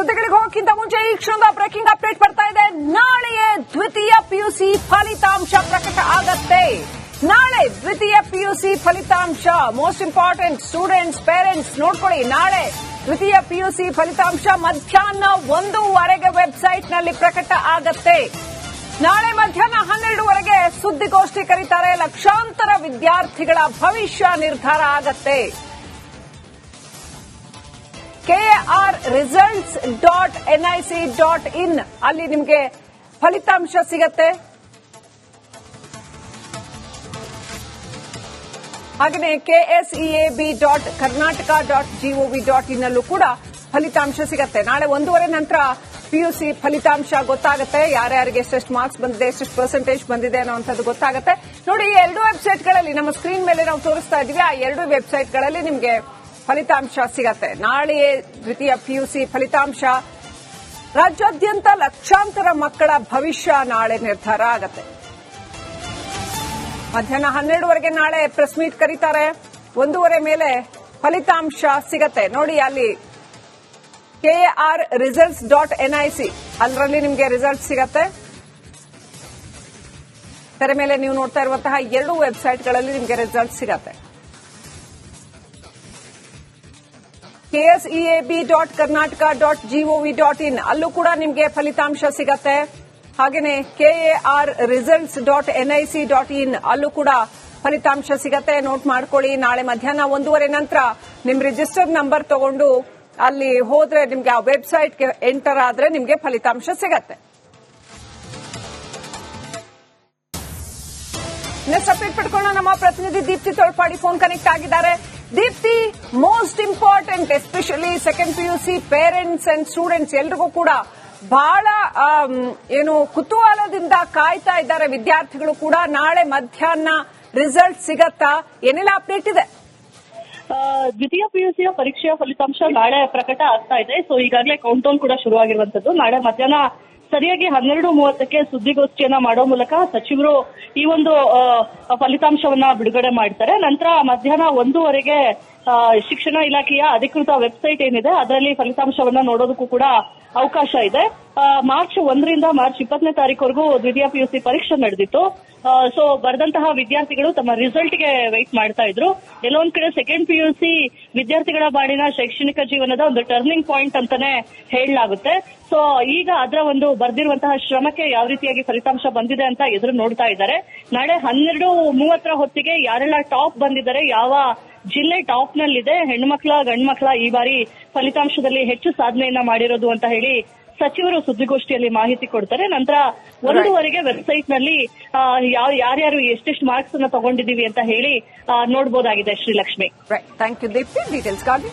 ಸುದ್ದಿಗಳಿಗೆ ಹೋಗಕ್ಕಿಂತ ಮುಂಚೆ ಈ ಕ್ಷಣದ ಬ್ರೇಕಿಂಗ್ ಅಪ್ಡೇಟ್ ಬರ್ತಾ ಇದೆ. ನಾಳೆಯೇ ದ್ವಿತೀಯ ಪಿಯುಸಿ ಫಲಿತಾಂಶ ಪ್ರಕಟ ಆಗತ್ತೆ. ನಾಳೆ ದ್ವಿತೀಯ ಪಿಯುಸಿ ಫಲಿತಾಂಶ. ಮೋಸ್ಟ್ ಇಂಪಾರ್ಟೆಂಟ್ ಸ್ಟೂಡೆಂಟ್ಸ್ ಪೇರೆಂಟ್ಸ್ ನೋಡ್ಕೊಳ್ಳಿ. ನಾಳೆ ದ್ವಿತೀಯ ಪಿಯುಸಿ ಫಲಿತಾಂಶ ಮಧ್ಯಾಹ್ನ ಒಂದೂವರೆಗೆ ವೆಬ್ಸೈಟ್ನಲ್ಲಿ ಪ್ರಕಟ ಆಗತ್ತೆ. ನಾಳೆ ಮಧ್ಯಾಹ್ನ ಹನ್ನೆರಡುವರೆಗೆ ಸುದ್ದಿಗೋಷ್ಠಿ ಕರೀತಾರೆ. ಲಕ್ಷಾಂತರ ವಿದ್ಯಾರ್ಥಿಗಳ ಭವಿಷ್ಯ ನಿರ್ಧಾರ ಆಗತ್ತೆ. KR results dot NIC dot in. ಅಲ್ಲಿ ನಿಮಗೆ ಫಲಿತಾಂಶ ಸಿಗತ್ತೆ. ಹಾಗೆಯೇ KSEAB dot Karnataka dot GOV dot in ಅಲ್ಲೂ ಕೂಡ ಫಲಿತಾಂಶ ಸಿಗತ್ತೆ. ನಾಳೆ ಒಂದೂವರೆ ನಂತರ ಪಿಯುಸಿ ಫಲಿತಾಂಶ ಗೊತ್ತಾಗುತ್ತೆ. ಯಾರ್ಯಾರಿಗೆ ಎಷ್ಟೆಷ್ಟು ಮಾರ್ಕ್ಸ್ ಬಂದಿದೆ, ಎಷ್ಟೆಷ್ಟು ಪರ್ಸೆಂಟೇಜ್ ಬಂದಿದೆ ಅನ್ನೋಂಥದ್ದು ಗೊತ್ತಾಗುತ್ತೆ. ನೋಡಿ, ಈ ಎರಡು ವೆಬ್ಸೈಟ್ಗಳಲ್ಲಿ ನಮ್ಮ ಸ್ಕ್ರೀನ್ ಮೇಲೆ ನಾವು ತೋರಿಸ್ತಾ ಇದ್ದೀವಿ. ಆ ಎರಡು ವೆಬ್ಸೈಟ್ಗಳಲ್ಲಿ ನಿಮಗೆ ಫಲಿತಾಂಶ ಸಿಗತ್ತೆ. ನಾಳೆಯೇ ದ್ವಿತೀಯ ಪಿಯುಸಿ ಫಲಿತಾಂಶ. ರಾಜ್ಯಾದ್ಯಂತ ಲಕ್ಷಾಂತರ ಮಕ್ಕಳ ಭವಿಷ್ಯ ನಾಳೆ ನಿರ್ಧಾರ ಆಗತ್ತೆ. ಮಧ್ಯಾಹ್ನ ಹನ್ನೆರಡುವರೆಗೆ ನಾಳೆ ಪ್ರೆಸ್ ಮೀಟ್ ಕರೀತಾರೆ. ಒಂದೂವರೆ ಮೇಲೆ ಫಲಿತಾಂಶ ಸಿಗತ್ತೆ. ನೋಡಿ ಅಲ್ಲಿ ಕೆಆರ್ ರಿಸಲ್ಟ್ಸ್ ಡಾಟ್ ಎನ್ಐಸಿ ಅದರಲ್ಲಿ ನಿಮಗೆ ರಿಸಲ್ಟ್ ಸಿಗತ್ತೆ. ತೆರೆ ಮೇಲೆ ನೀವು ನೋಡ್ತಾ ಇರುವಂತಹ ಎರಡು ವೆಬ್ಸೈಟ್ಗಳಲ್ಲಿ ನಿಮಗೆ ರಿಸಲ್ಟ್ ಸಿಗತ್ತೆ. KSEAB dot Karnataka dot GOV dot in ಅಲ್ಲೂ ಕೂಡ ನಿಮಗೆ ಫಲಿತಾಂಶ ಸಿಗತ್ತೆ. ಹಾಗೆಯೇ KAR results dot NIC dot in ಅಲ್ಲೂ ಕೂಡ ಫಲಿತಾಂಶ ಸಿಗತ್ತೆ. ನೋಟ್ ಮಾಡ್ಕೊಳ್ಳಿ. ನಾಳೆ ಮಧ್ಯಾಹ್ನ ಒಂದೂವರೆ ನಂತರ ನಿಮ್ ರಿಜಿಸ್ಟರ್ ನಂಬರ್ ತಗೊಂಡು ಅಲ್ಲಿ ಹೋದ್ರೆ ನಿಮ್ಗೆ ಆ ವೆಬ್ಸೈಟ್ಗೆ ಎಂಟರ್ ಆದ್ರೆ ನಿಮ್ಗೆ ಫಲಿತಾಂಶ ಸಿಗತ್ತೆ. ನೆಕ್ಸ್ಟ್ ಅಪ್ಡೇಟ್ ಪಡ್ಕೊಂಡು ನಮ್ಮ ಪ್ರತಿನಿಧಿ ದೀಪ್ತಿ ತೊಳ್ಪಾಡಿ ಫೋನ್ ಕನೆಕ್ಟ್ ಆಗಿದ್ದಾರೆ. Deepti most important especially second P U C parents and students ಎಲ್ರಿಗೂ ಕೂಡ ಬಹಳ ಏನು ಕುತೂಹಲದಿಂದ ಕಾಯ್ತಾ ಇದ್ದಾರೆ ವಿದ್ಯಾರ್ಥಿಗಳು ಕೂಡ. ನಾಳೆ ಮಧ್ಯಾಹ್ನ ರಿಸಲ್ಟ್ ಸಿಗತ್ತಾ? ಏನೆಲ್ಲ ಅಪ್ಡೇಟ್ ಇದೆ? ದ್ವಿತೀಯ ಸಿಯ ಪರೀಕ್ಷೆಯ ಫಲಿತಾಂಶ ನಾಳೆ ಪ್ರಕಟ ಆಗ್ತಾ ಇದೆ. ಸೊ ಈಗಾಗಲೇ ಕೌಂಟ್ ಡೌನ್ ಕೂಡ ಶುರುವಾಗಿರುವಂತದ್ದು ನಾಳೆ ಮಧ್ಯಾಹ್ನ ಸರಿಯಾಗಿ ಹನ್ನೆರಡು ಮೂವತ್ತಕ್ಕೆ ಸುದ್ದಿಗೋಷ್ಠಿಯನ್ನ ಮಾಡೋ ಮೂಲಕ ಸಚಿವರು ಈ ಒಂದು ಫಲಿತಾಂಶವನ್ನ ಬಿಡುಗಡೆ ಮಾಡ್ತಾರೆ. ನಂತರ ಮಧ್ಯಾಹ್ನ ಒಂದೂವರೆಗೆ ಶಿಕ್ಷಣ ಇಲಾಖೆಯ ಅಧಿಕೃತ ವೆಬ್ಸೈಟ್ ಏನಿದೆ, ಅದರಲ್ಲಿ ಫಲಿತಾಂಶವನ್ನ ನೋಡೋದಕ್ಕೂ ಕೂಡ ಅವಕಾಶ ಇದೆ. ಮಾರ್ಚ್ ಒಂದರಿಂದ ಮಾರ್ಚ್ ಇಪ್ಪತ್ತನೇ ತಾರೀಕುವರೆಗೂ ದ್ವಿತೀಯ ಪಿಯುಸಿ ಪರೀಕ್ಷೆ ನಡೆದಿತ್ತು. ಸೊ ಬರೆದಂತಹ ವಿದ್ಯಾರ್ಥಿಗಳು ತಮ್ಮ ರಿಸಲ್ಟ್ಗೆ ವೆಯ್ಟ್ ಮಾಡ್ತಾ ಇದ್ರು. ಎಲ್ಲೊಂದ್ ಕಡೆ ಸೆಕೆಂಡ್ ಪಿಯುಸಿ ವಿದ್ಯಾರ್ಥಿಗಳ ಬಾಡಿನ ಶೈಕ್ಷಣಿಕ ಜೀವನದ ಒಂದು ಟರ್ನಿಂಗ್ ಪಾಯಿಂಟ್ ಅಂತಾನೆ ಹೇಳಲಾಗುತ್ತೆ. ಸೊ ಈಗ ಅದರ ಒಂದು ಬರ್ದಿರುವಂತಹ ಶ್ರಮಕ್ಕೆ ಯಾವ ರೀತಿಯಾಗಿ ಫಲಿತಾಂಶ ಬಂದಿದೆ ಅಂತ ಎದುರು ನೋಡ್ತಾ ಇದ್ದಾರೆ. ನಾಳೆ ಹನ್ನೆರಡು ಮೂವತ್ತರ ಹೊತ್ತಿಗೆ ಯಾರೆಲ್ಲ ಟಾಪ್ ಬಂದಿದ್ದಾರೆ, ಯಾವ ಜಿಲ್ಲೆ ಟಾಪ್ ನಲ್ಲಿದೆ. ಹೆಣ್ಮಕ್ಳ ಗಂಡ್ಮಕ್ಳ ಈ ಬಾರಿ ಫಲಿತಾಂಶದಲ್ಲಿ ಹೆಚ್ಚು ಸಾಧನೆಯನ್ನ ಮಾಡಿರೋದು ಅಂತ ಹೇಳಿ ಸಚಿವರು ಸುದ್ದಿಗೋಷ್ಠಿಯಲ್ಲಿ ಮಾಹಿತಿ ಕೊಡ್ತಾರೆ. ನಂತರ ಒಂದೂವರೆಗೆ ವೆಬ್ಸೈಟ್ನಲ್ಲಿ ಯಾವ ಯಾರ್ಯಾರು ಎಷ್ಟೆಷ್ಟು ಮಾರ್ಕ್ಸ್ ಅನ್ನ ತಗೊಂಡಿದ್ದೀವಿ ಅಂತ ಹೇಳಿ ನೋಡಬಹುದಾಗಿದೆ ಶ್ರೀಲಕ್ಷ್ಮಿ. ಥ್ಯಾಂಕ್ ಯು ದೀಪ್ತಿ ಡೀಟೇಲ್ಸ್ಗಾಗಿ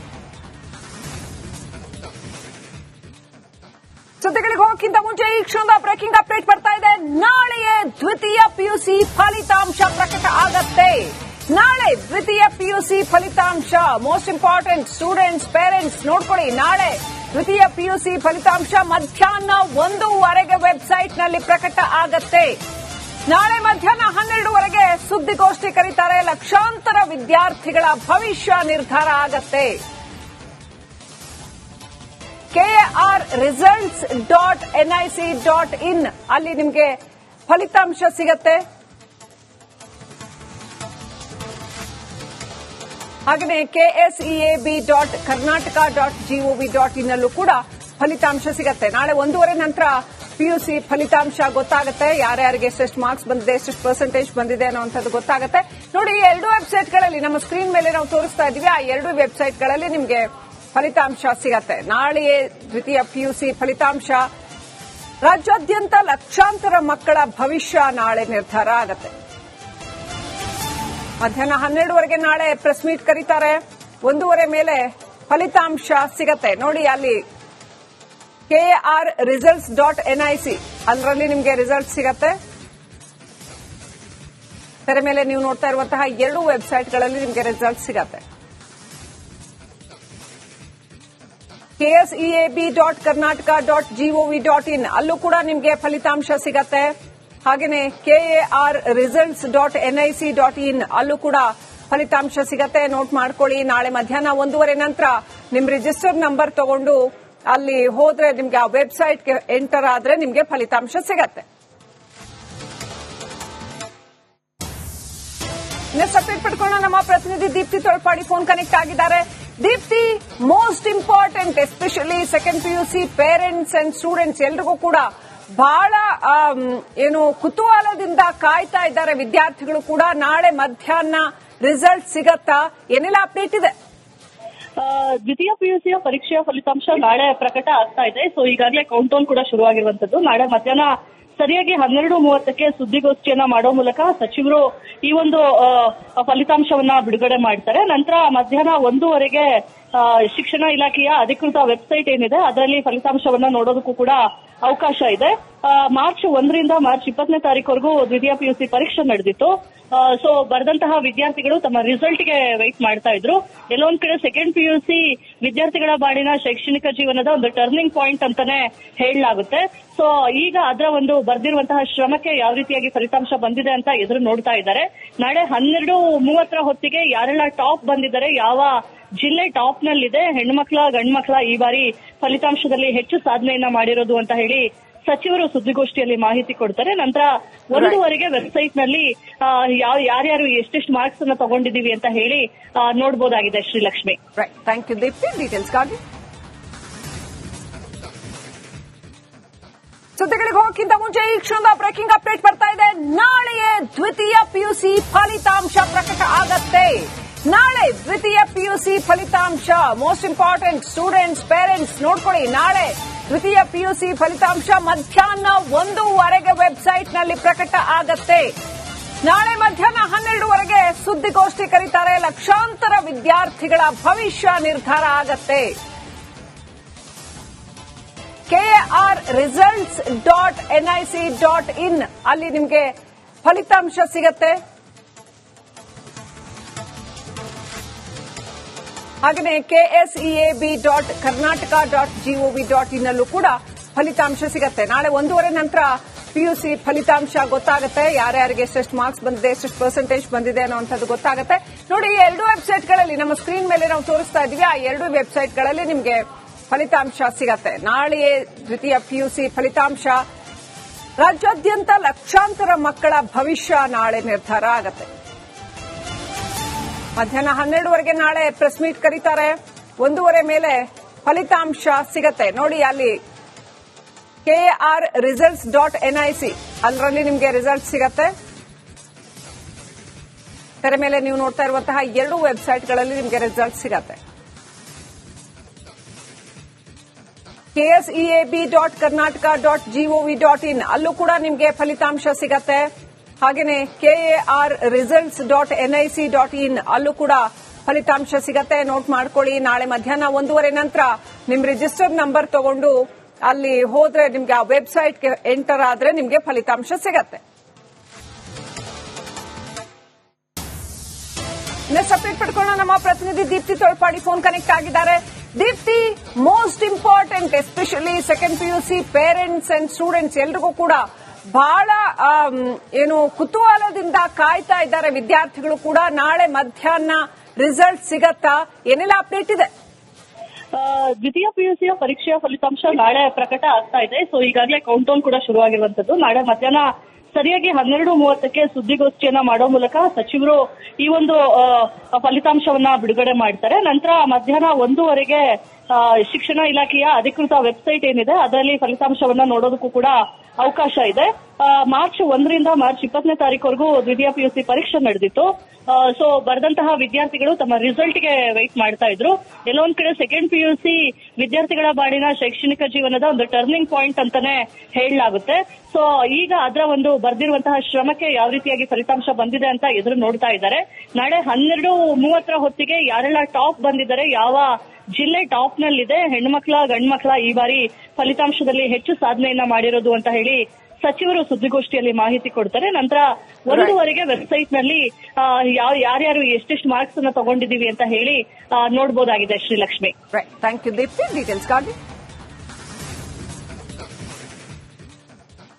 ಸುದ್ದಿಗಳಿಗೆ ಹೋಗಕ್ಕಿಂತ ಮುಂಚೆ ಈ ಕ್ಷಣದ ಬ್ರೇಕಿಂಗ್ ಅಪ್ಡೇಟ್ ಬರ್ತಾ ಇದೆ. ನಾಳೆಯೇ ದ್ವಿತೀಯ ಪಿಯುಸಿ ಫಲಿತಾಂಶ ಪ್ರಕಟ ದ್ವಿತೀಯ ಪಿಯುಸಿ ಫಲಿತಾಂಶ. ಮೋಸ್ಟ್ ಇಂಪಾರ್ಟೆಂಟ್ ಸ್ಟೂಡೆಂಟ್ಸ್ ಪೇರೆಂಟ್ಸ್ ನೋಡ್ಕೊಳ್ಳಿ. ನಾಳೆ ದ್ವಿತೀಯ ಪಿಯುಸಿ ಫಲಿತಾಂಶ ಮಧ್ಯಾಹ್ನ ಒಂದೂವರೆಗೆ ವೆಬ್ಸೈಟ್ನಲ್ಲಿ ಪ್ರಕಟ ಆಗತ್ತೆ. ನಾಳೆ ಮಧ್ಯಾಹ್ನ ಹನ್ನೆರಡುವರೆಗೆ ಸುದ್ದಿಗೋಷ್ಠಿ ಕರೀತಾರೆ ಲಕ್ಷಾಂತರ ವಿದ್ಯಾರ್ಥಿಗಳ ಭವಿಷ್ಯ ನಿರ್ಧಾರ ಆಗತ್ತೆ. KR results dot NIC dot in ಅಲ್ಲಿ ನಿಮಗೆ ಫಲಿತಾಂಶ ಸಿಗತ್ತೆ. ಹಾಗೆಯೇ KSEAB dot Karnataka dot GOV dot ಇನ್ನಲ್ಲೂ ಕೂಡ ಫಲಿತಾಂಶ ಸಿಗುತ್ತೆ. ನಾಳೆ ಒಂದೂವರೆ ನಂತರ ಪಿಯುಸಿ ಫಲಿತಾಂಶ ಗೊತ್ತಾಗುತ್ತೆ. ಯಾರ್ಯಾರಿಗೆ ಎಷ್ಟೆಷ್ಟು ಮಾರ್ಕ್ಸ್ ಬಂದಿದೆ, ಎಷ್ಟೆಷ್ಟು ಪರ್ಸೆಂಟೇಜ್ ಬಂದಿದೆ ಅನ್ನೋಂಥದ್ದು ಗೊತ್ತಾಗುತ್ತೆ. ನೋಡಿ, ಈ ಎರಡು ವೆಬ್ಸೈಟ್ಗಳಲ್ಲಿ ನಮ್ಮ ಸ್ಕ್ರೀನ್ ಮೇಲೆ ನಾವು ತೋರಿಸ್ತಾ ಇದ್ದೀವಿ. ಆ ಎರಡು ವೆಬ್ಸೈಟ್ಗಳಲ್ಲಿ ನಿಮಗೆ ಫಲಿತಾಂಶ ಸಿಗತ್ತೆ. ನಾಳೆಯೇ ದ್ವಿತೀಯ ಪಿಯುಸಿ ಫಲಿತಾಂಶ. ರಾಜ್ಯಾದ್ಯಂತ ಲಕ್ಷಾಂತರ ಮಕ್ಕಳ ಭವಿಷ್ಯ ನಾಳೆ ನಿರ್ಧಾರ ಆಗತ್ತೆ. ಮಧ್ಯಾಹ್ನ ಹನ್ನೆರಡುವರೆಗೆ ನಾಳೆ ಪ್ರೆಸ್ ಮೀಟ್ ಕರೀತಾರೆ. ಒಂದೂವರೆ ಮೇಲೆ ಫಲಿತಾಂಶ ಸಿಗತ್ತೆ. ನೋಡಿ ಅಲ್ಲಿ ಕೆಆರ್ ರಿಸಲ್ಟ್ಸ್ ಡಾಟ್ ಎನ್ಐಸಿ ಅದರಲ್ಲಿ ನಿಮಗೆ ರಿಸಲ್ಟ್ ಸಿಗತ್ತೆ. ತೆರೆ ಮೇಲೆ ನೀವು ನೋಡ್ತಾ ಇರುವಂತಹ ಎರಡು ವೆಬ್ಸೈಟ್ಗಳಲ್ಲಿ ನಿಮಗೆ ರಿಸಲ್ಟ್ ಸಿಗತ್ತೆ. KSEAB dot Karnataka dot GOV dot in ಅಲ್ಲೂ ಕೂಡ ನಿಮಗೆ ಫಲಿತಾಂಶ ಸಿಗತ್ತೆ. ಹಾಗೆಯೇ KAR results dot NIC dot in ಅಲ್ಲೂ ಕೂಡ ಫಲಿತಾಂಶ ಸಿಗತ್ತೆ. ನೋಟ್ ಮಾಡ್ಕೊಳ್ಳಿ. ನಾಳೆ ಮಧ್ಯಾಹ್ನ ಒಂದೂವರೆ ನಂತರ ನಿಮ್ ರಿಜಿಸ್ಟರ್ ನಂಬರ್ ತಗೊಂಡು ಅಲ್ಲಿ ಹೋದ್ರೆ ನಿಮ್ಗೆ ಆ ವೆಬ್ಸೈಟ್ಗೆ ಎಂಟರ್ ಆದ್ರೆ ನಿಮ್ಗೆ ಫಲಿತಾಂಶ ಸಿಗತ್ತೆ. ಸಪ್ರೇಟ್ ಪಡ್ಕೊಂಡು ನಮ್ಮ ಪ್ರತಿನಿಧಿ ದೀಪ್ತಿ ತೊಳಪಾಡಿ ಫೋನ್ ಕನೆಕ್ಟ್ ಆಗಿದ್ದಾರೆ. Deepti most important especially second PUC parents and students ಎಲ್ರಿಗೂ ಕೂಡ ಬಹಳ ಏನು ಕುತೂಹಲದಿಂದ ಕಾಯ್ತಾ ಇದ್ದಾರೆ ವಿದ್ಯಾರ್ಥಿಗಳು ಕೂಡ. ನಾಳೆ ಮಧ್ಯಾಹ್ನ ರಿಸಲ್ಟ್ ಸಿಗತ್ತಾ? ಏನೆಲ್ಲ ಅಪ್ಡೇಟ್ ಇದೆ? ದ್ವಿತೀಯ ಪಿಯುಸಿಯ ಪರೀಕ್ಷೆಯ ಫಲಿತಾಂಶ ನಾಳೆ ಪ್ರಕಟ ಆಗ್ತಾ ಇದೆ. ಸೊ ಈಗಾಗಲೇ ಕೌಂಟ್ ಡೌನ್ ಕೂಡ ಶುರುವಾಗಿರುವಂತದ್ದು ನಾಳೆ ಮಧ್ಯಾಹ್ನ ಸರಿಯಾಗಿ ಹನ್ನೆರಡು ಮೂವತ್ತಕ್ಕೆ ಸುದ್ದಿಗೋಷ್ಠಿಯನ್ನ ಮಾಡೋ ಮೂಲಕ ಸಚಿವರು ಈ ಒಂದು ಫಲಿತಾಂಶವನ್ನ ಬಿಡುಗಡೆ ಮಾಡ್ತಾರೆ. ನಂತರ ಮಧ್ಯಾಹ್ನ ಒಂದೂವರೆಗೆ ಶಿಕ್ಷಣ ಇಲಾಖೆಯ ಅಧಿಕೃತ ವೆಬ್ಸೈಟ್ ಏನಿದೆ, ಅದರಲ್ಲಿ ಫಲಿತಾಂಶವನ್ನ ನೋಡೋದಕ್ಕೂ ಕೂಡ ಅವಕಾಶ ಇದೆ. ಮಾರ್ಚ್ ಒಂದರಿಂದ ಮಾರ್ಚ್ ಇಪ್ಪತ್ತನೇ ತಾರೀಕವರೆಗೂ ದ್ವಿತೀಯ ಪಿಯುಸಿ ಪರೀಕ್ಷೆ ನಡೆದಿತ್ತು. ಸೊ ಬರೆದಂತಹ ವಿದ್ಯಾರ್ಥಿಗಳು ತಮ್ಮ ರಿಸಲ್ಟ್ಗೆ ವೆಯ್ಟ್ ಮಾಡ್ತಾ ಇದ್ರು. ಎಲ್ಲೊಂದ್ ಕಡೆ ಸೆಕೆಂಡ್ ಪಿಯುಸಿ ವಿದ್ಯಾರ್ಥಿಗಳ ಬಾಡಿನ ಶೈಕ್ಷಣಿಕ ಜೀವನದ ಒಂದು ಟರ್ನಿಂಗ್ ಪಾಯಿಂಟ್ ಅಂತಾನೆ ಹೇಳಲಾಗುತ್ತೆ. ಸೊ ಈಗ ಅದರ ಒಂದು ಬರ್ದಿರುವಂತಹ ಶ್ರಮಕ್ಕೆ ಯಾವ ರೀತಿಯಾಗಿ ಫಲಿತಾಂಶ ಬಂದಿದೆ ಅಂತ ಎದುರು ನೋಡ್ತಾ ಇದ್ದಾರೆ. ನಾಳೆ ಹನ್ನೆರಡು ಮೂವತ್ತರ ಹೊತ್ತಿಗೆ ಯಾರೆಲ್ಲ ಟಾಪ್ ಬಂದಿದ್ದಾರೆ, ಯಾವ ಜಿಲ್ಲೆ ಟಾಪ್ ನಲ್ಲಿದೆ. ಹೆಣ್ಮಕ್ಳ, ಗಂಡ್ಮಕ್ಳ ಈ ಬಾರಿ ಫಲಿತಾಂಶದಲ್ಲಿ ಹೆಚ್ಚು ಸಾಧನೆಯನ್ನ ಮಾಡಿರೋದು ಅಂತ ಹೇಳಿ ಸಚಿವರು ಸುದ್ದಿಗೋಷ್ಠಿಯಲ್ಲಿ ಮಾಹಿತಿ ಕೊಡ್ತಾರೆ. ನಂತರ ಒಂದೂವರೆಗೆ ವೆಬ್ಸೈಟ್ನಲ್ಲಿ ಯಾವ, ಯಾರ್ಯಾರು ಎಷ್ಟೆಷ್ಟು ಮಾರ್ಕ್ಸ್ ಅನ್ನ ತಗೊಂಡಿದೀವಿ ಅಂತ ಹೇಳಿ ನೋಡಬಹುದಾಗಿದೆ ಶ್ರೀಲಕ್ಷ್ಮಿ. ಥ್ಯಾಂಕ್ ಯು ದೀಪ್ತಿ ಡೀಟೇಲ್ಸ್ಗಾಗಿ ಸುದ್ದಿಗಳಿಗೆ ಹೋಗಕ್ಕಿಂತ ಮುಂಚೆ ಈ ಕ್ಷಣದ ಬ್ರೇಕಿಂಗ್ ಅಪ್ಡೇಟ್ ಬರ್ತಾ ಇದೆ. ನಾಳೆಯೇ ದ್ವಿತೀಯ ಪಿಯುಸಿ ಫಲಿತಾಂಶ ಪ್ರಕಟ ಆಗತ್ತೆ. ನಾಳೆ ದ್ವಿತೀಯ ಪಿಯುಸಿ ಫಲಿತಾಂಶ. ಮೋಸ್ಟ್ ಇಂಪಾರ್ಟೆಂಟ್ ಸ್ಟೂಡೆಂಟ್ಸ್ ಪೇರೆಂಟ್ಸ್ ನೋಡ್ಕೊಳ್ಳಿ, ನಾಳೆ ದ್ವಿತೀಯ ಪಿಯುಸಿ ಫಲಿತಾಂಶ ಮಧ್ಯಾಹ್ನ ಒಂದೂವರೆಗೆ ವೆಬ್ಸೈಟ್ನಲ್ಲಿ ಪ್ರಕಟ ಆಗತ್ತೆ. ನಾಳೆ ಮಧ್ಯಾಹ್ನ ಹನ್ನೆರಡುವರೆಗೆ ಸುದ್ದಿಗೋಷ್ಠಿ ಕರೀತಾರೆ ಲಕ್ಷಾಂತರ ವಿದ್ಯಾರ್ಥಿಗಳ ಭವಿಷ್ಯ ನಿರ್ಧಾರ ಆಗತ್ತೆ. KR results dot NIC dot in ಅಲ್ಲಿ ನಿಮಗೆ ಫಲಿತಾಂಶ ಸಿಗತ್ತೆ. ಹಾಗೆಯೇ KSEAB dot Karnataka dot GOV dot ಇನ್ನಲ್ಲೂ ಕೂಡ ಫಲಿತಾಂಶ ಸಿಗುತ್ತೆ. ನಾಳೆ ಒಂದೂವರೆ ನಂತರ ಪಿಯುಸಿ ಫಲಿತಾಂಶ ಗೊತ್ತಾಗುತ್ತೆ. ಯಾರ್ಯಾರಿಗೆ ಎಷ್ಟೆಷ್ಟು ಮಾರ್ಕ್ಸ್ ಬಂದಿದೆ, ಎಷ್ಟೆಷ್ಟು ಪರ್ಸೆಂಟೇಜ್ ಬಂದಿದೆ ಅನ್ನೋಂಥದ್ದು ಗೊತ್ತಾಗುತ್ತೆ. ನೋಡಿ, ಈ ಎರಡು ವೆಬ್ಸೈಟ್ಗಳಲ್ಲಿ ನಮ್ಮ ಸ್ಕ್ರೀನ್ ಮೇಲೆ ನಾವು ತೋರಿಸ್ತಾ ಇದ್ದೀವಿ. ಆ ಎರಡು ವೆಬ್ಸೈಟ್ಗಳಲ್ಲಿ ನಿಮಗೆ ಫಲಿತಾಂಶ ಸಿಗತ್ತೆ. ನಾಳೆಯೇ ದ್ವಿತೀಯ ಪಿಯುಸಿ ಫಲಿತಾಂಶ. ರಾಜ್ಯಾದ್ಯಂತ ಲಕ್ಷಾಂತರ ಮಕ್ಕಳ ಭವಿಷ್ಯ ನಾಳೆ ನಿರ್ಧಾರ ಆಗತ್ತೆ. ಮಧ್ಯಾಹ್ನ ಹನ್ನೆರಡುವರೆಗೆ ನಾಳೆ ಪ್ರೆಸ್ ಮೀಟ್ ಕರೀತಾರೆ. ಒಂದೂವರೆ ಮೇಲೆ ಫಲಿತಾಂಶ ಸಿಗತ್ತೆ. ನೋಡಿ ಅಲ್ಲಿ ಕೆಆರ್ ರಿಸಲ್ಟ್ಸ್ ಡಾಟ್ ಎನ್ಐಸಿ ಅದರಲ್ಲಿ ನಿಮಗೆ ರಿಸಲ್ಟ್ ಸಿಗತ್ತೆ. ತೆರೆ ಮೇಲೆ ನೀವು ನೋಡ್ತಾ ಇರುವಂತಹ ಎರಡು ವೆಬ್ಸೈಟ್ಗಳಲ್ಲಿ ನಿಮಗೆ ರಿಸಲ್ಟ್ ಸಿಗತ್ತೆ. KSEAB dot Karnataka dot GOV dot in ಅಲ್ಲೂ ಕೂಡ ನಿಮಗೆ ಫಲಿತಾಂಶ ಸಿಗತ್ತೆ. ಹಾಗೆಯೇ KAR results dot NIC dot in ಅಲ್ಲೂ ಕೂಡ ಫಲಿತಾಂಶ ಸಿಗತ್ತೆ. ನೋಟ್ ಮಾಡ್ಕೊಳ್ಳಿ. ನಾಳೆ ಮಧ್ಯಾಹ್ನ ಒಂದೂವರೆ ನಂತರ ನಿಮ್ ರಿಜಿಸ್ಟರ್ ನಂಬರ್ ತಗೊಂಡು ಅಲ್ಲಿ ಹೋದ್ರೆ ನಿಮ್ಗೆ ಆ ವೆಬ್ಸೈಟ್ಗೆ ಎಂಟರ್ ಆದ್ರೆ ನಿಮ್ಗೆ ಫಲಿತಾಂಶ ಸಿಗತ್ತೆ. ನೆಕ್ಸ್ಟ್ ಅಪ್ಡೇಟ್ ಪಡ್ಕೊಳ್ಳೋಣ. ನಮ್ಮ ಪ್ರತಿನಿಧಿ ದೀಪ್ತಿ ತೋಳ್ಪಾಡಿ ಫೋನ್ ಕನೆಕ್ಟ್ ಆಗಿದ್ದಾರೆ. Deepti most important especially second PUC parents and students ಎಲ್ರಿಗೂ ಕೂಡ ಬಹಳ ಏನು ಕುತೂಹಲದಿಂದ ಕಾಯ್ತಾ ಇದ್ದಾರೆ ವಿದ್ಯಾರ್ಥಿಗಳು ಕೂಡ. ನಾಳೆ ಮಧ್ಯಾಹ್ನ ರಿಸಲ್ಟ್ ಸಿಗತ್ತಾ? ಏನೆಲ್ಲ ಅಪ್ಡೇಟ್ ಇದೆ? ದ್ವಿತೀಯ ಪಿಯುಸಿಯ ಪರೀಕ್ಷೆಯ ಫಲಿತಾಂಶ ನಾಳೆ ಪ್ರಕಟ ಆಗ್ತಾ ಇದೆ. ಸೊ ಈಗಾಗಲೇ ಕೌಂಟ್ ಡೌನ್ ಕೂಡ ಶುರುವಾಗಿರುವಂತದ್ದು ನಾಳೆ ಮಧ್ಯಾಹ್ನ ಸರಿಯಾಗಿ ಹನ್ನೆರಡು ಮೂವತ್ತಕ್ಕೆ ಸುದ್ದಿಗೋಷ್ಠಿಯನ್ನ ಮಾಡೋ ಮೂಲಕ ಸಚಿವರು ಈ ಒಂದು ಫಲಿತಾಂಶವನ್ನ ಬಿಡುಗಡೆ ಮಾಡ್ತಾರೆ. ನಂತರ ಮಧ್ಯಾಹ್ನ ಒಂದೂವರೆಗೆ ಶಿಕ್ಷಣ ಇಲಾಖೆಯ ಅಧಿಕೃತ ವೆಬ್ಸೈಟ್ ಏನಿದೆ, ಅದರಲ್ಲಿ ಫಲಿತಾಂಶವನ್ನ ನೋಡೋದಕ್ಕೂ ಕೂಡ ಅವಕಾಶ ಇದೆ. ಮಾರ್ಚ್ ಒಂದರಿಂದ ಮಾರ್ಚ್ ಇಪ್ಪತ್ತನೇ ತಾರೀಕುವರೆಗೂ ದ್ವಿತೀಯ ಪಿಯುಸಿ ಪರೀಕ್ಷೆ ನಡೆದಿತ್ತು. ಸೊ ಬರೆದಂತಹ ವಿದ್ಯಾರ್ಥಿಗಳು ತಮ್ಮ ರಿಸಲ್ಟ್ಗೆ ವೆಯ್ಟ್ ಮಾಡ್ತಾ ಇದ್ರು. ಎಲ್ಲೊಂದ್ ಕಡೆ ಸೆಕೆಂಡ್ ಪಿಯುಸಿ ವಿದ್ಯಾರ್ಥಿಗಳ ಬಾಡಿನ ಶೈಕ್ಷಣಿಕ ಜೀವನದ ಒಂದು ಟರ್ನಿಂಗ್ ಪಾಯಿಂಟ್ ಅಂತಾನೆ ಹೇಳಲಾಗುತ್ತೆ. ಸೊ ಈಗ ಅದರ ಒಂದು ಬರ್ದಿರುವಂತಹ ಶ್ರಮಕ್ಕೆ ಯಾವ ರೀತಿಯಾಗಿ ಫಲಿತಾಂಶ ಬಂದಿದೆ ಅಂತ ಎದುರು ನೋಡ್ತಾ ಇದ್ದಾರೆ. ನಾಳೆ ಹನ್ನೆರಡು ಮೂವತ್ತರ ಹೊತ್ತಿಗೆ ಯಾರೆಲ್ಲ ಟಾಪ್ ಬಂದಿದ್ದಾರೆ, ಯಾವ ಜಿಲ್ಲೆ ಟಾಪ್ ನಲ್ಲಿದೆ. ಹೆಣ್ಮಕ್ಳ, ಗಂಡ್ಮಕ್ಳ ಈ ಬಾರಿ ಫಲಿತಾಂಶದಲ್ಲಿ ಹೆಚ್ಚು ಸಾಧನೆಯನ್ನ ಮಾಡಿರೋದು ಅಂತ ಹೇಳಿ ಸಚಿವರು ಸುದ್ದಿಗೋಷ್ಠಿಯಲ್ಲಿ ಮಾಹಿತಿ ಕೊಡ್ತಾರೆ. ನಂತರ ಒಂದೂವರೆಗೆ ವೆಬ್ಸೈಟ್ನಲ್ಲಿ ಯಾವ, ಯಾರ್ಯಾರು ಎಷ್ಟೆಷ್ಟು ಮಾರ್ಕ್ಸ್ ಅನ್ನ ತಗೊಂಡಿದೀವಿ ಅಂತ ಹೇಳಿ ನೋಡಬಹುದಾಗಿದೆ ಶ್ರೀಲಕ್ಷ್ಮಿ. Thank you Deepti ಡೀಟೇಲ್ಸ್ಗಾಗಿ